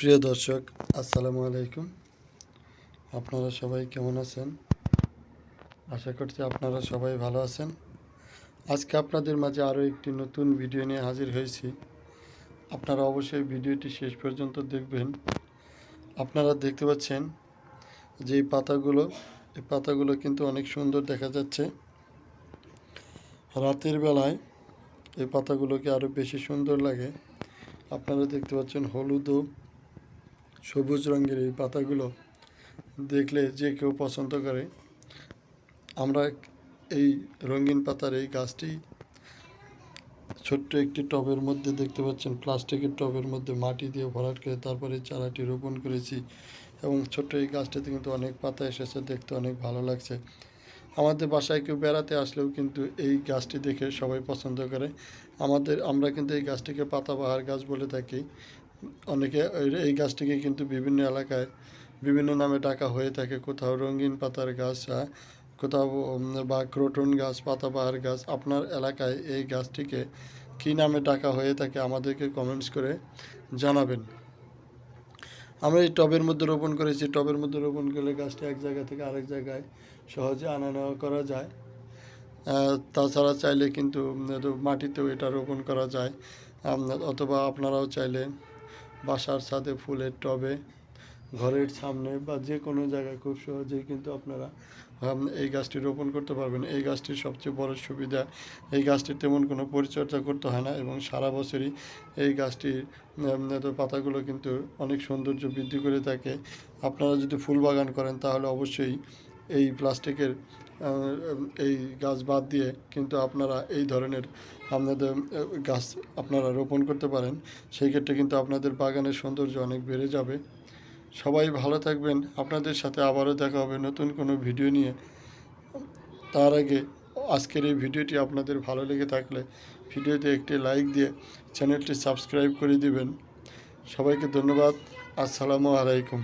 প্রিয় দর্শক, আসসালামু আলাইকুম। আপনারা সবাই কেমন আছেন? আশা করছি আপনারা সবাই ভালো আছেন। আজকে আপনাদের মাঝে আরও একটি নতুন ভিডিও নিয়ে হাজির হয়েছি। আপনারা অবশ্যই ভিডিওটি শেষ পর্যন্ত দেখবেন। আপনারা দেখতে পাচ্ছেন যে পাতাগুলো, এই পাতাগুলো কিন্তু অনেক সুন্দর দেখা যাচ্ছে। রাতের বেলায় এই পাতাগুলোকে আরও বেশি সুন্দর লাগে। আপনারা দেখতে পাচ্ছেন হলুদ ও সবুজ রঙের এই পাতাগুলো দেখলে যে কেউ পছন্দ করে। আমরা এই রঙিন পাতার এই গাছটি ছোট্ট একটি টবের মধ্যে দেখতে পাচ্ছেন। প্লাস্টিকের টবের মধ্যে মাটি দিয়ে ভরাট করে তারপরে চারাটি রোপণ করেছি এবং ছোট্ট এই গাছটিতে কিন্তু অনেক পাতা এসেছে, দেখতে অনেক ভালো লাগছে। আমাদের বাসায় কেউ বেড়াতে আসলেও কিন্তু এই গাছটি দেখে সবাই পছন্দ করে। আমাদের, আমরা কিন্তু এই গাছটিকে পাতাবাহার গাছ বলে থাকি। অনেকে এই- গাছটিকে কিন্তু বিভিন্ন এলাকায় বিভিন্ন নামে ডাকা হয়ে থাকে। কোথাও রঙিন পাতার গাছ কোথাও বা ক্রোটন গাছ, পাতাবাহার গাছ। আপনার এলাকায় এই গাছটিকে কী নামে ডাকা হয়ে থাকে আমাদেরকে কমেন্টস করে জানাবেন। আমরা এই টবের মধ্যে রোপণ করেছি। টবের মধ্যে রোপণ করলে গাছটি এক জায়গা থেকে আরেক জায়গায় সহজে আনা নেওয়া করা যায়। তাছাড়া চাইলে কিন্তু মাটিতেও এটা রোপণ করা যায়। অথবা আপনারাও চাইলে বাসার ছাদে, ফুলের টবে, ঘরের সামনে বা যে কোনো জায়গায় খুব সহজেই কিন্তু আপনারা এই গাছটি রোপণ করতে পারবেন। এই গাছটির সবচেয়ে বড় সুবিধা, এই গাছটির তেমন কোনো পরিচর্যা করতে হয় না এবং সারা বছরই এই গাছটির পাতাগুলো কিন্তু অনেক সৌন্দর্য বৃদ্ধি করে থাকে। আপনারা যদি ফুল বাগান করেন তাহলে অবশ্যই এই প্লাস্টিকের এই গাছ বাদ দিয়ে কিন্তু আপনারা এই ধরনের আপনাদের গাছ আপনারা রোপণ করতে পারেন। সেই ক্ষেত্রে কিন্তু আপনাদের বাগানের সৌন্দর্য অনেক বেড়ে যাবে। সবাই ভালো থাকবেন। আপনাদের সাথে আবারও দেখা হবে নতুন কোনো ভিডিও নিয়ে। তার আগে আজকের এই ভিডিওটি আপনাদের ভালো লেগে থাকলে ভিডিওতে একটি লাইক দিয়ে চ্যানেলটি সাবস্ক্রাইব করে দিবেন। সবাইকে ধন্যবাদ। আসসালামু আলাইকুম।